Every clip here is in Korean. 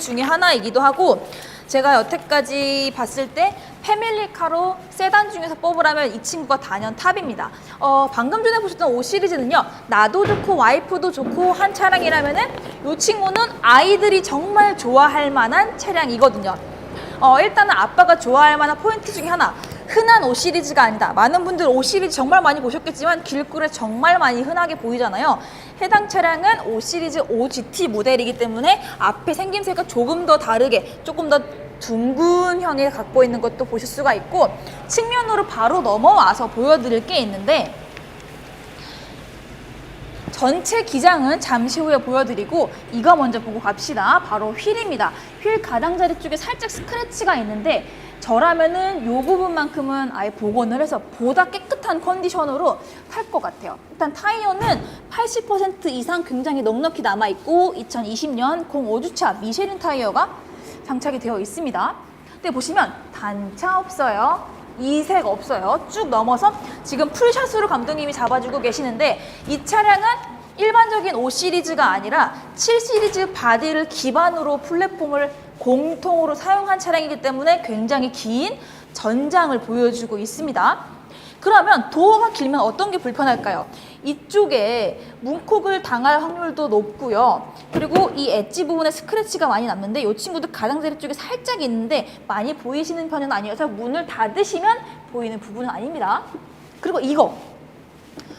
중에 하나이기도 하고 제가 여태까지 봤을 때 패밀리카로 세단 중에서 뽑으라면 이 친구가 단연 탑입니다. 어, 방금 전에 보셨던 5 시리즈는요. 나도 좋고 와이프도 좋고 한 차량이라면 은 이 친구는 아이들이 정말 좋아할 만한 차량이거든요. 어, 일단은 아빠가 좋아할 만한 포인트 중에 하나. 흔한 5 시리즈가 아니다. 많은 분들 5 시리즈 정말 많이 보셨겠지만 길거리에 정말 많이 흔하게 보이잖아요. 해당 차량은 5 시리즈 5GT 모델이기 때문에 앞에 생김새가 조금 더 다르게 조금 더 둥근 형에 갖고 있는 것도 보실 수가 있고 측면으로 바로 넘어와서 보여드릴 게 있는데 전체 기장은 잠시 후에 보여드리고 이거 먼저 보고 갑시다. 바로 휠입니다. 휠 가장자리 쪽에 살짝 스크래치가 있는데 저라면은 요 부분만큼은 아예 복원을 해서 보다 깨끗한 컨디션으로 탈 것 같아요. 일단 타이어는 80% 이상 굉장히 넉넉히 남아있고 2020년 05주차 미쉐린 타이어가 장착이 되어 있습니다. 근데 보시면 단차 없어요. 이 색 없어요. 쭉 넘어서 지금 풀샷으로 감독님이 잡아주고 계시는데 이 차량은 일반적인 5 시리즈가 아니라 7 시리즈 바디를 기반으로 플랫폼을 공통으로 사용한 차량이기 때문에 굉장히 긴 전장을 보여주고 있습니다. 그러면 도어가 길면 어떤 게 불편할까요? 이쪽에 문콕을 당할 확률도 높고요. 그리고 이 엣지 부분에 스크래치가 많이 남는데 이 친구도 가장자리 쪽에 살짝 있는데 많이 보이시는 편은 아니어서 문을 닫으시면 보이는 부분은 아닙니다. 그리고 이거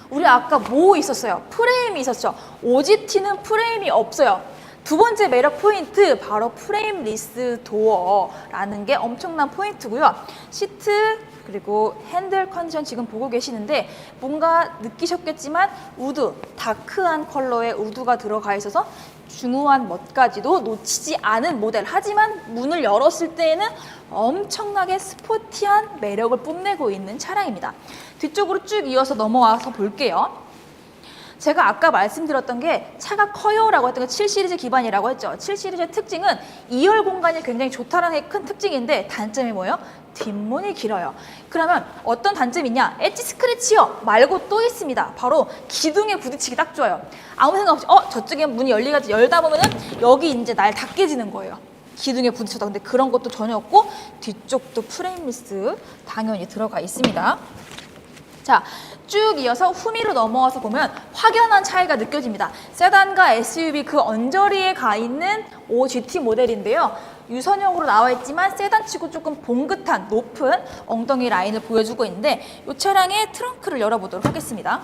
우리 아까 뭐 있었어요? 프레임이 있었죠. OGT는 프레임이 없어요. 두 번째 매력 포인트 바로 프레임리스 도어라는 게 엄청난 포인트고요. 시트 그리고 핸들 컨디션 지금 보고 계시는데 뭔가 느끼셨겠지만 우드 다크한 컬러의 우드가 들어가 있어서 중후한 멋까지도 놓치지 않은 모델. 하지만 문을 열었을 때에는 엄청나게 스포티한 매력을 뽐내고 있는 차량입니다. 뒤쪽으로 쭉 이어서 넘어와서 볼게요 제가 아까 말씀드렸던 게 차가 커요라고 했던 게 7 시리즈 기반이라고 했죠. 7 시리즈의 특징은 2열 공간이 굉장히 좋다는 게 큰 특징인데 단점이 뭐예요? 뒷문이 길어요. 그러면 어떤 단점이 있냐? 엣지 스크래치요 말고 또 있습니다. 바로 기둥에 부딪히기 딱 좋아요. 아무 생각 없이 어 저쪽에 문이 열리가 열다 보면은 여기 이제 날 닿게 지는 거예요. 기둥에 부딪혀다. 근데 그런 것도 전혀 없고 뒤쪽도 프레임 리스 당연히 들어가 있습니다. 자, 쭉 이어서 후미로 넘어와서 보면 확연한 차이가 느껴집니다. 세단과 SUV 그 언저리에 가 있는 5GT 모델인데요. 유선형으로 나와 있지만 세단치고 조금 봉긋한 높은 엉덩이 라인을 보여주고 있는데 이 차량의 트렁크를 열어보도록 하겠습니다.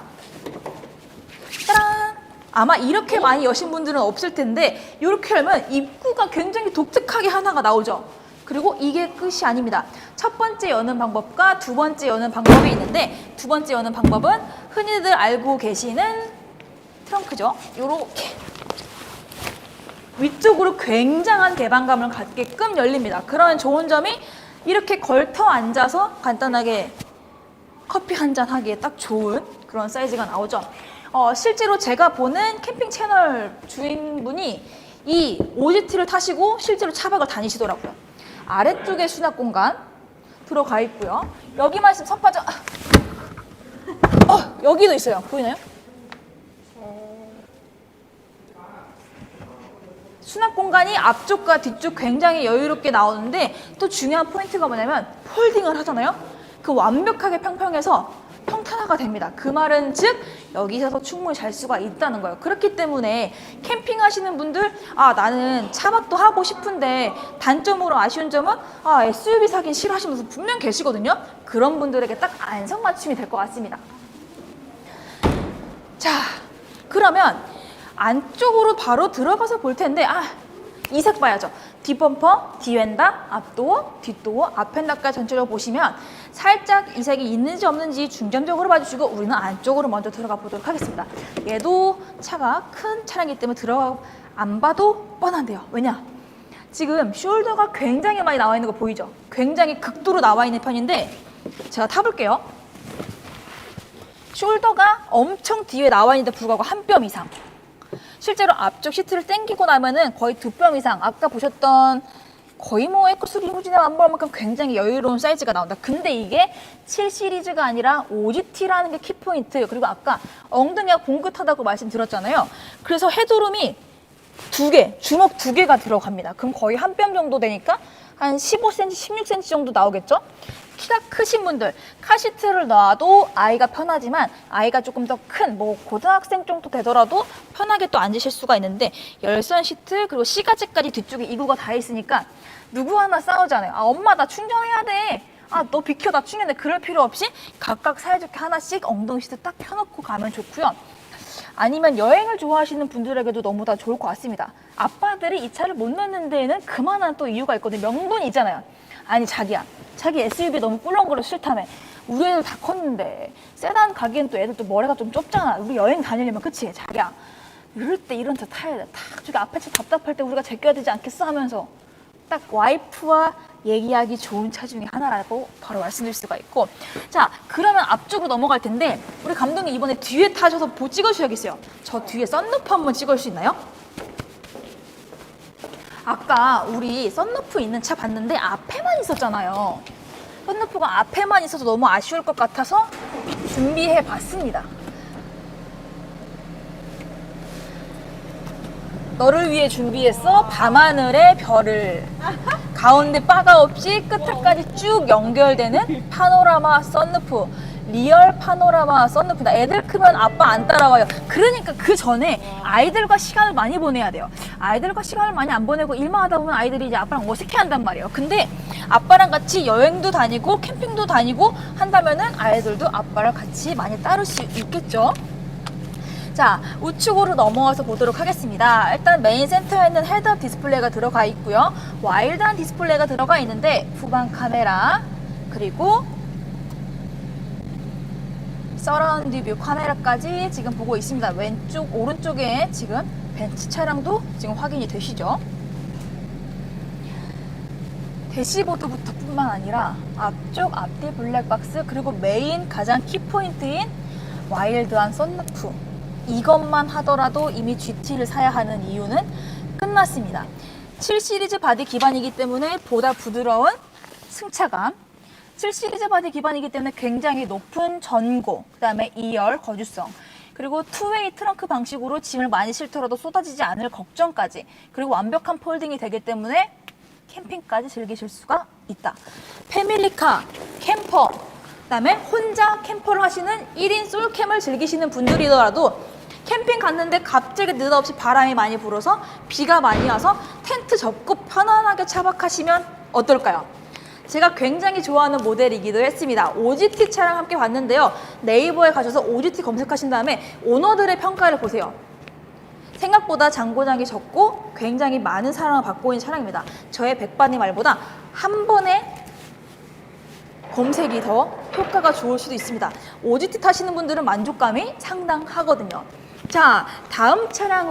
짜란! 아마 이렇게 많이 여신 분들은 없을 텐데 이렇게 열면 입구가 굉장히 독특하게 하나가 나오죠. 그리고 이게 끝이 아닙니다. 첫 번째 여는 방법과 두 번째 여는 방법이 있는데 두 번째 여는 방법은 흔히들 알고 계시는 트렁크죠. 요렇게 위쪽으로 굉장한 개방감을 갖게끔 열립니다. 그런 좋은 점이 이렇게 걸터 앉아서 간단하게 커피 한 잔 하기에 딱 좋은 그런 사이즈가 나오죠. 어, 실제로 제가 보는 캠핑 채널 주인분이 이 OGT를 타시고 실제로 차박을 다니시더라고요. 아래쪽에 수납 공간 들어가 있고요. 여기만 있으면 섭하죠. 어, 여기도 있어요. 보이나요? 수납 공간이 앞쪽과 뒤쪽 굉장히 여유롭게 나오는데 또 중요한 포인트가 뭐냐면 폴딩을 하잖아요. 그 완벽하게 평평해서 평탄화가 됩니다. 그 말은 즉 여기서 충분히 잘 수가 있다는 거예요. 그렇기 때문에 캠핑 하시는 분들 아 나는 차박도 하고 싶은데 단점으로 아쉬운 점은 아 SUV 사긴 싫어하시는 분 분명 계시거든요. 그런 분들에게 딱 안성맞춤이 될 것 같습니다. 자, 그러면 안쪽으로 바로 들어가서 볼 텐데, 아, 이색 봐야죠. 뒷범퍼, 뒤엔다, 앞도어, 뒷도어, 앞엔다까지 전체적으로 보시면 살짝 이색이 있는지 없는지 중점적으로 봐주시고 우리는 안쪽으로 먼저 들어가 보도록 하겠습니다. 얘도 차가 큰 차량이기 때문에 들어가 안 봐도 뻔한데요. 왜냐? 지금 숄더가 굉장히 많이 나와 있는 거 보이죠? 굉장히 극도로 나와 있는 편인데 제가 타볼게요. 숄더가 엄청 뒤에 나와 있는데 불구하고 한 뼘 이상. 실제로 앞쪽 시트를 당기고 나면은 거의 두 뼘 이상. 아까 보셨던 거의 뭐 에코스 리무진의 만보만큼 굉장히 여유로운 사이즈가 나온다. 근데 이게 7 시리즈가 아니라 5GT라는 게 키포인트. 그리고 아까 엉덩이가 봉긋하다고 말씀드렸잖아요. 그래서 헤드룸이 두 개, 주먹 두 개가 들어갑니다. 그럼 거의 한 뼘 정도 되니까 한 15cm, 16cm 정도 나오겠죠? 키가 크신 분들 카시트를 놔도 아이가 편하지만 아이가 조금 더 큰 뭐 고등학생 정도 되더라도 편하게 또 앉으실 수가 있는데 열선 시트 그리고 시가재까지 뒤쪽에 이구가 다 있으니까 누구 하나 싸우잖아요. 아 엄마 나 충전해야 돼. 아 너 비켜 나 충전해. 그럴 필요 없이 각각 사이좋게 하나씩 엉덩이 시트 딱 펴놓고 가면 좋고요. 아니면 여행을 좋아하시는 분들에게도 너무 다 좋을 것 같습니다. 아빠들이 이 차를 못 넣는 데에는 그만한 또 이유가 있거든요. 명분이 있잖아요. 아니 자기야, 자기 SUV 너무 꿀렁거려 싫다며. 우리 애들 다 컸는데 세단 가기엔 또 애들 또 머리가 좀 좁잖아. 우리 여행 다니려면 그치 자기야. 이럴 때 이런 차 타야 돼. 딱 저기 앞에 차 답답할 때 우리가 제껴야 되지 않겠어 하면서 딱 와이프와 얘기하기 좋은 차 중에 하나라고 바로 말씀드릴 수가 있고 자 그러면 앞쪽으로 넘어갈 텐데 우리 감독님 이번에 뒤에 타셔서 보 찍어주셔야겠어요 저 뒤에 썬루프 한번 찍을 수 있나요? 아까 우리 썬루프 있는 차 봤는데 앞에만 있었잖아요. 썬루프가 앞에만 있어서 너무 아쉬울 것 같아서 준비해 봤습니다. 너를 위해 준비했어? 밤하늘의 별을. 가운데 바가 없이 끝에까지 쭉 연결되는 파노라마 썬루프 리얼 파노라마 썬루프다. 애들 크면 아빠 안 따라와요. 그러니까 그 전에 아이들과 시간을 많이 보내야 돼요. 아이들과 시간을 많이 안 보내고 일만 하다 보면 아이들이 이제 아빠랑 어색해 한단 말이에요. 근데 아빠랑 같이 여행도 다니고 캠핑도 다니고 한다면은 아이들도 아빠를 같이 많이 따를 수 있겠죠? 자, 우측으로 넘어와서 보도록 하겠습니다. 일단 메인 센터에는 헤드업 디스플레이가 들어가 있고요. 와일드한 디스플레이가 들어가 있는데 후방 카메라 그리고 서라운드 뷰 카메라까지 지금 보고 있습니다. 왼쪽, 오른쪽에 지금 벤츠 차량도 지금 확인이 되시죠? 대시보드부터 뿐만 아니라 앞쪽 앞뒤 블랙박스 그리고 메인 가장 키포인트인 와일드한 썬루프 이것만 하더라도 이미 GT를 사야 하는 이유는 끝났습니다. 7 시리즈 바디 기반이기 때문에 보다 부드러운 승차감 7 시리즈 바디 기반이기 때문에 굉장히 높은 전고 그 다음에 2열 거주성 그리고 투웨이 트렁크 방식으로 짐을 많이 실더라도 쏟아지지 않을 걱정까지 그리고 완벽한 폴딩이 되기 때문에 캠핑까지 즐기실 수가 있다. 패밀리카, 캠퍼, 그다음에 혼자 캠퍼를 하시는 1인 솔캠을 즐기시는 분들이더라도 캠핑 갔는데 갑자기 느닷없이 바람이 많이 불어서 비가 많이 와서 텐트 접고 편안하게 차박하시면 어떨까요? 제가 굉장히 좋아하는 모델이기도 했습니다. OGT 차량 함께 봤는데요. 네이버에 가셔서 OGT 검색하신 다음에 오너들의 평가를 보세요. 생각보다 장고장이 적고 굉장히 많은 사랑을 받고 있는 차량입니다. 저의 백반의 말보다 한 번에 검색이 더 효과가 좋을 수도 있습니다. OGT 타시는 분들은 만족감이 상당하거든요. 자, 다음 차량으로